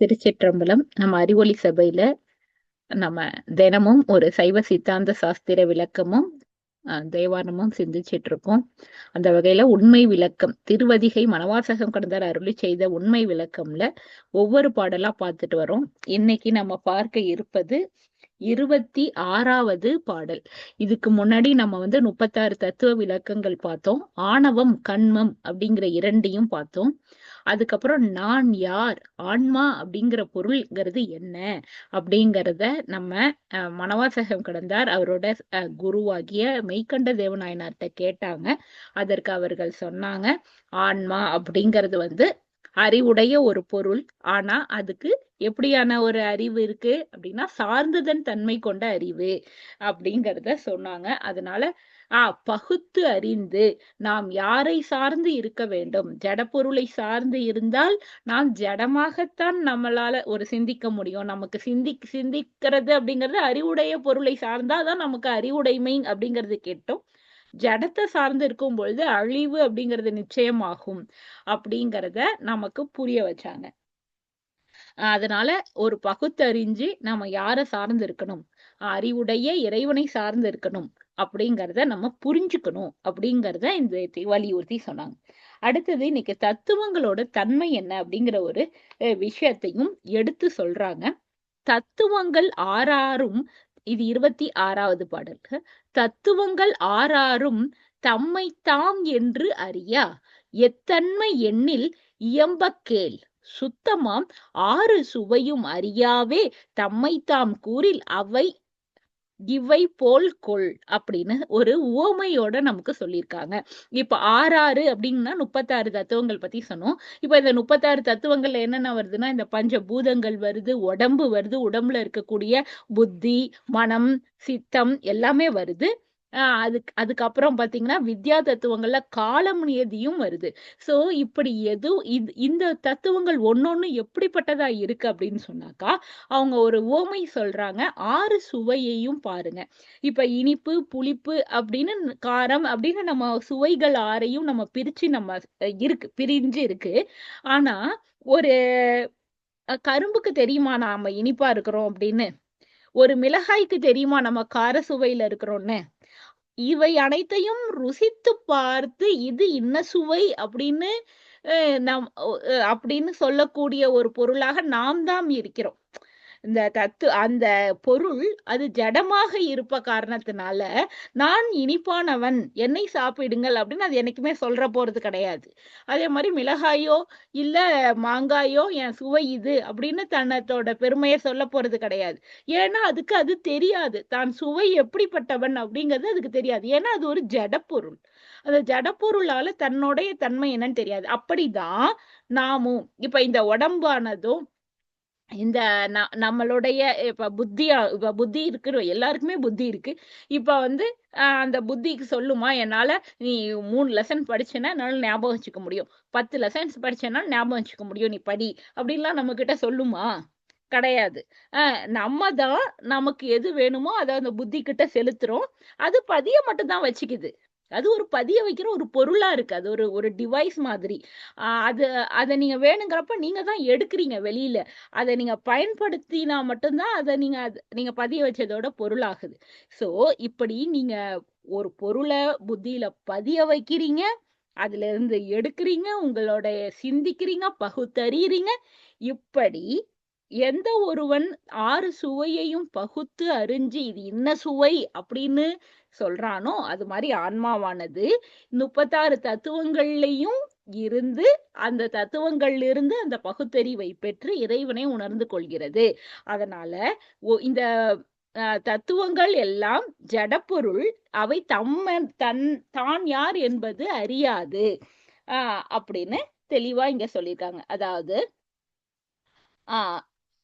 திருச்சிற்றம்பலம் நம்ம அறிவொளி சபையில நம்ம தினமும் ஒரு சைவ சித்தாந்த சாஸ்திர விளக்கமும் தேவாரமும் சிந்திச்சிட்டு இருக்கோம் அந்த வகையில உண்மை விளக்கம் திருவதிகை மணவாசகம் கடந்தார் அருளி செய்த உண்மை விளக்கம்ல ஒவ்வொரு பாடலா பார்த்துட்டு வரோம். இன்னைக்கு நம்ம பார்க்க இருப்பது இருபத்தி ஆறாவது பாடல். இதுக்கு முன்னாடி நம்ம வந்து முப்பத்தாறு தத்துவ விளக்கங்கள் பார்த்தோம். ஆணவம் கண்மம் அப்படிங்கிற இரண்டையும் பார்த்தோம். அதுக்கப்புறம் நான் யார்? ஆன்மா அப்படிங்கிற பொருள்ங்கிறது என்ன? அப்படிங்கிறத நம்ம அஹ், கடந்தார். அவரோட குருவாகிய மெய்கண்ட தேவநாயனார்ட்ட கேட்டாங்க. அதற்கு அவர்கள் சொன்னாங்க ஆன்மா அப்படிங்கிறது வந்து அறிவுடைய ஒரு பொருள். ஆனா அதுக்கு எப்படியான ஒரு அறிவு இருக்கு? அப்படின்னா சார்ந்ததன் தன்மை கொண்ட அறிவு அப்படிங்கிறத சொன்னாங்க. அதனால ஆஹ் பகுத்து அறிந்து நாம் யாரை சார்ந்து இருக்க வேண்டும்? ஜடப்பொருளை சார்ந்து இருந்தால் நாம் ஜடமாகத்தான் நம்மளால ஒரு சிந்திக்க முடியும். நமக்கு சிந்தி சிந்திக்கிறது அப்படிங்கிறது அறிவுடைய பொருளை சார்ந்தாதான் நமக்கு அறிவுடைமை அப்படிங்கிறது கேட்டோம். ஜடத்தை சார்ந்து இருக்கும் பொழுது அழிவு அப்படிங்கிறது நிச்சயமாகும் அப்படிங்கிறத நமக்கு புரிய வச்சாங்க. அதனால ஒரு பகுத்தறிஞ்சு நம்ம யாரை சார்ந்து இருக்கணும்? அறிவுடைய இறைவனை சார்ந்து இருக்கணும். அப்படிங்கிறத நம்ம புரிஞ்சுக்கணும் அப்படிங்கிறத இந்த வலியுறுத்தி சொன்னாங்க. அடுத்தது இன்னைக்கு தத்துவங்களோட தன்மை என்ன அப்படிங்கிற ஒரு அஹ், விஷயத்தையும் எடுத்து சொல்றாங்க. தத்துவங்கள் ஆறாரும் இது இருபத்தி ஆறாவது பாடல். தத்துவங்கள் ஆறாரும் தம்மை தாம் என்று அறியா எத்தன்மை எண்ணில் இயம்பக்கேள். சுத்தமாம் ஆறு சுவையும் அறியாவே தம்மை தாம் கூறில் அவை இவை போல் கொள் அப்படின்னு ஒரு உவமையோட நமக்கு சொல்லியிருக்காங்க. இப்ப ஆறாறு அப்படின்னா முப்பத்தாறு தத்துவங்கள் பத்தி சொன்னோம். இப்ப இந்த முப்பத்தாறு தத்துவங்கள்ல என்னென்ன வருதுன்னா இந்த பஞ்ச பூதங்கள் வருது உடம்பு வருது உடம்புல இருக்கக்கூடிய புத்தி மனம் சித்தம் எல்லாமே வருது. அதுக்கு அதுக்கப்புறம் பாத்தீங்கன்னா வித்யா தத்துவங்கள்ல காலம் நியதியும் வருது. சோ இப்படி எது இது இந்த தத்துவங்கள் ஒன்னொன்னு எப்படிப்பட்டதா இருக்கு அப்படின்னு சொன்னாக்கா அவங்க ஒரு ஓமை சொல்றாங்க ஆறு சுவையையும் பாருங்க. இப்ப இனிப்பு புளிப்பு அப்படின்னு காரம் அப்படின்னு நம்ம சுவைகள் ஆறையும் நம்ம பிரிச்சு நம்ம இருக்கு பிரிஞ்சு இருக்கு. ஆனா ஒரு கரும்புக்கு தெரியுமா நாம இனிப்பா இருக்கிறோம் அப்படின்னு? ஒரு மிளகாய்க்கு தெரியுமா நம்ம கார சுவையில இருக்கிறோம்னு? இவை அனைத்தையும் ருசித்து பார்த்து இது இன்ன சுவை அப்படின்னு அஹ், நம் அஹ், அப்படின்னு சொல்லக்கூடிய ஒரு பொருளாக நாம் தான் இருக்கிறோம். இந்த தத்து அந்த பொருள் அது ஜடமாக இருப்ப காரணத்தினால நான் இனிப்பானவன் என்னை சாப்பிடுங்கள் அப்படின்னு அது என்னைக்குமே சொல்ற போறது கிடையாது. அதே மாதிரி மிளகாயோ இல்ல மாங்காயோ என் சுவை இது அப்படின்னு தன்னத்தோட பெருமையை சொல்ல போறது கிடையாது. ஏன்னா அதுக்கு அது தெரியாது. தான் சுவை எப்படிப்பட்டவன் அப்படிங்கிறது அதுக்கு தெரியாது. ஏன்னா அது ஒரு ஜடப்பொருள் அந்த ஜடப்பொருளால தன்னுடைய தன்மை என்னன்னு தெரியாது. அப்படிதான் நாமும். இப்ப இந்த உடம்பானதும் இந்த நம்மளுடைய இப்ப புத்தியா இப்ப புத்தி இருக்கிற எல்லாருக்குமே புத்தி இருக்கு. இப்ப வந்து அந்த புத்திக்கு சொல்லுமா என்னால நீ மூணு லெசன் படிச்சேன்னா என்னால ஞாபகம் வச்சுக்க முடியும். பத்து லெசன்ஸ் படிச்சேன்னா ஞாபகம் வச்சுக்க முடியும். நீ படி. அப்படின்லாம் நம்ம கிட்ட சொல்லுமா? கிடையாது. நம்ம தான் நமக்கு எது வேணுமோ அதை அந்த புத்தி கிட்ட செலுத்துறோம். அது பதிய மட்டும் தான் வச்சுக்குது. அது ஒரு பதிய வைக்கிற ஒரு பொருளா இருக்கு. அது ஒரு ஒரு டிவைஸ் மாதிரி. அது அதை நீங்க வேணுங்கிறப்ப நீங்க தான் எடுக்கிறீங்க வெளியில. அதை நீங்க பயன்படுத்தினா மட்டும்தான் அதை நீங்க நீங்க பதிய வச்சதோட பொருளாகுது. சோ இப்படி நீங்க ஒரு பொருளை புத்தியில பதிய வைக்கிறீங்க. அதுல இருந்து எடுக்கிறீங்க. உங்களோட சிந்திக்கிறீங்க. பகுத்தறியறீங்க. இப்படி எந்த ஒருவன் ஆறு சுவையையும் பகுத்து அறிஞ்சு இது இன்ன சுவை அப்படின்னு சொல்றானோ அது மாதிரி ஆன்மாவானது. முப்பத்தாறு தத்துவங்கள்லயும் இருந்து அந்த தத்துவங்கள்ல இருந்து அந்த பகுத்தறிவை பெற்று இறைவனை உணர்ந்து கொள்கிறது. அதனால ஒ- இந்த அஹ், தத்துவங்கள் எல்லாம் ஜடப்பொருள். அவை தம்ம தன் தான் யார் என்பது அறியாது. ஆஹ் அப்படின்னு தெளிவா இங்க சொல்லியிருக்காங்க. அதாவது ஆஹ்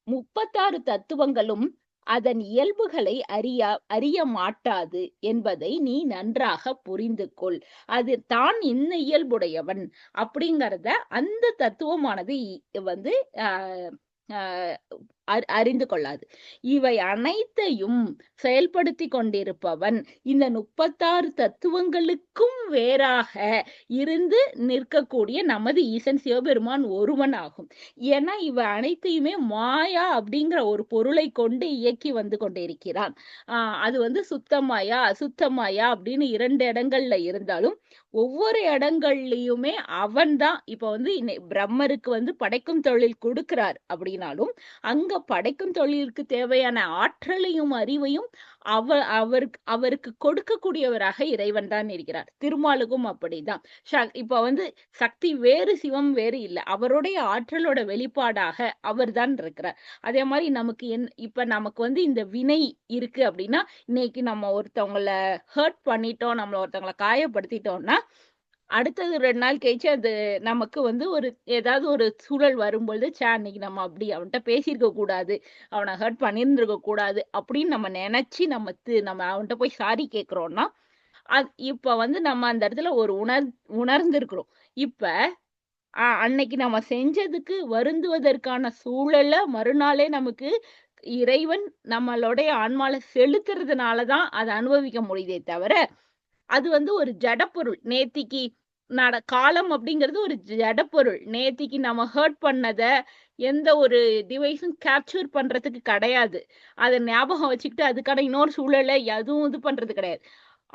முப்பத்தாறு தத்துவங்களும் அதன் இயல்புகளை அறிய அறிய மாட்டாது என்பதை நீ நன்றாக புரிந்து கொள். அது தான் இன்ன இயல்புடையவன் அப்படிங்கறத அந்த தத்துவமானது வந்து ஆஹ் ஆஹ் அறிந்து கொள்ளாது. இவை அனைத்தையும் செயல்படுத்தி கொண்டிருப்பவன் இந்த முப்பத்தாறு தத்துவங்களுக்கும் வேறாக இருந்து நிற்கக்கூடிய நமது ஈசன் சிவபெருமான் ஒருவன் ஆகும். ஏன்னா இவை அனைத்தையுமே மாயா அப்படிங்கிற ஒரு பொருளை கொண்டு இயக்கி வந்து கொண்டிருக்கிறான். ஆஹ் அது வந்து சுத்தமாயா அசுத்தமாயா அப்படின்னு இரண்டு இடங்கள்ல இருந்தாலும் ஒவ்வொரு இடங்கள்லயுமே அவன் தான். இப்ப வந்து இன்னை- பிரம்மருக்கு வந்து படைக்கும் தொழில் கொடுக்கிறார் அப்படின்னாலும் அங்க படைக்கும் தொழிலுக்கு தேவையான ஆற்றலையும் அறிவையும் அவ அவருக்கு அவருக்கு கொடுக்கக்கூடியவராக இறைவன் தான் இருக்கிறார். திருமாலுக்கும் அப்படிதான். இப்ப வந்து சக்தி வேறு சிவம் வேறு இல்லை. அவருடைய ஆற்றலோட வெளிப்பாடாக அவர் தான் இருக்கிறார். அதே மாதிரி நமக்கு என் இப்ப நமக்கு வந்து இந்த வினை இருக்கு அப்படின்னா இன்னைக்கு நம்ம ஒருத்தவங்கள ஹர்ட் பண்ணிட்டோம் நம்மள ஒருத்தவங்களை காயப்படுத்திட்டோம்னா அடுத்தது ரெண்டு நாள் கழிச்சு அது நமக்கு வந்து ஒரு ஏதாவது ஒரு சூழல் வரும்பொழுது சே அன்னைக்கு நம்ம அப்படி அவன்கிட்ட பேசியிருக்க கூடாது அவனை ஹர்ட் பண்ணியிருந்திருக்க கூடாது அப்படின்னு நம்ம நினைச்சு நம்ம தி- நம்ம அவன்கிட்ட போய் சாரி கேட்குறோம்னா அது இப்ப வந்து நம்ம அந்த இடத்துல ஒரு உணர் உணர்ந்திருக்கிறோம். இப்ப அன்னைக்கு நம்ம செஞ்சதுக்கு வருந்துவதற்கான சூழலை மறுநாளே நமக்கு இறைவன் நம்மளுடைய ஆன்மால செலுத்துறதுனாலதான் அதை அனுபவிக்க முடியுதே தவிர அது வந்து ஒரு ஜடப்பொருள். நேத்திக்கு நட காலம் அப்படிங்கிறது ஒரு ஜடப்பொருள் நேத்திக்கு நம்ம ஹர்ட் பண்ணத எந்த ஒரு டிவைஸும் கேப்சர் பண்றதுக்கு கிடையாது. அதை ஞாபகம் வச்சுக்கிட்டு அதுக்கான இன்னொரு சூழலை எதுவும் இது பண்றது கிடையாது.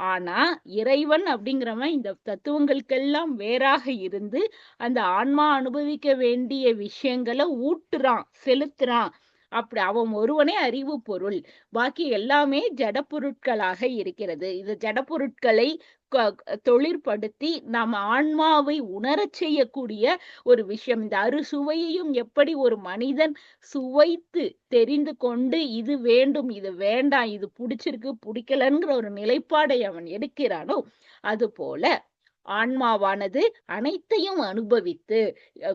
ஆனா இறைவன் அப்படிங்கிறவன் இந்த தத்துவங்களுக்கெல்லாம் வேறாக இருந்து அந்த ஆன்மா அனுபவிக்க வேண்டிய விஷயங்களை ஊட்டுறான் செலுத்துறான். அப்படி அவன் ஒருவனே அறிவு பொருள். பாக்கி எல்லாமே ஜட பொருட்களாக இருக்கிறது. இது ஜட பொருட்களை க- தொழிற்படுத்தி நம் ஆன்மாவை உணரச் செய்யக்கூடிய ஒரு விஷயம். இந்த அறுசுவையையும் எப்படி ஒரு மனிதன் சுவைத்து தெரிந்து கொண்டு இது வேண்டும் இது வேண்டாம் இது பிடிச்சிருக்கு பிடிக்கலங்கிற ஒரு நிலைப்பாடை அவன் எடுக்கிறானோ அது போல ஆன்மாவானது அனைத்தையும் அனுபவித்து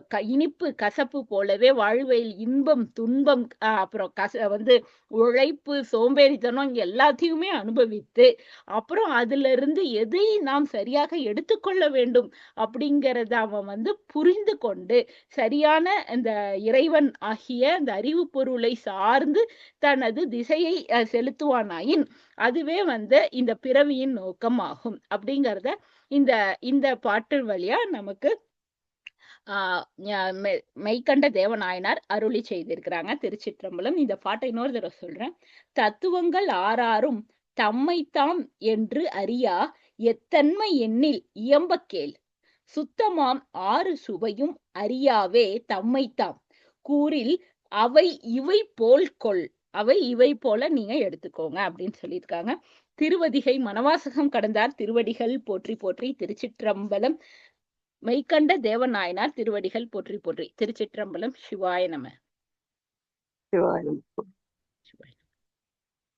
க- இனிப்பு கசப்பு போலவே வாழ்வில் இன்பம் துன்பம் அப்புறம் கச வந்து உழைப்பு சோம்பேறித்தனம் எல்லாத்தையுமே அனுபவித்து அப்புறம் அதுல இருந்து எதை நாம் சரியாக எடுத்துக்கொள்ள வேண்டும் அப்படிங்கிறத அவன் வந்து புரிந்து கொண்டு சரியான இந்த இறைவன் ஆகிய அந்த அறிவு பொருளை சார்ந்து தனது திசையை செலுத்துவானாயின் அதுவே வந்து இந்த பிறவியின் நோக்கம் ஆகும் அப்படிங்கிறத இந்த இந்த பாட்டு வழியா நமக்கு ஆஹ் மெய்கண்ட தேவநாயனார் அருளி செய்திருக்கிறாங்க. திருச்சிற்றம்பலம். இந்த பாட்டை இன்னொரு தடவை சொல்றேன். தத்துவங்கள் ஆறாரும் தம்மைத்தாம் என்று அறியா எத்தன்மை எண்ணில் இயம்பக்கேள் சுத்தமாம் ஆறு சுவையும் அறியாவே தம்மைத்தாம். கூறில் அவை இவை போல் கொள். அவை இவை போல நீங்க எடுத்துக்கோங்க அப்படின்னு சொல்லியிருக்காங்க. திருவதிகை மனவாசகம் கடந்தார் திருவடிகள் போற்றி போற்றி திருச்சிற்றம்பலம். மெய்கண்ட தேவநாயனார் திருவடிகள் போற்றி போற்றி திருச்சிற்றம்பலம். சிவாய நம. சிவாயம்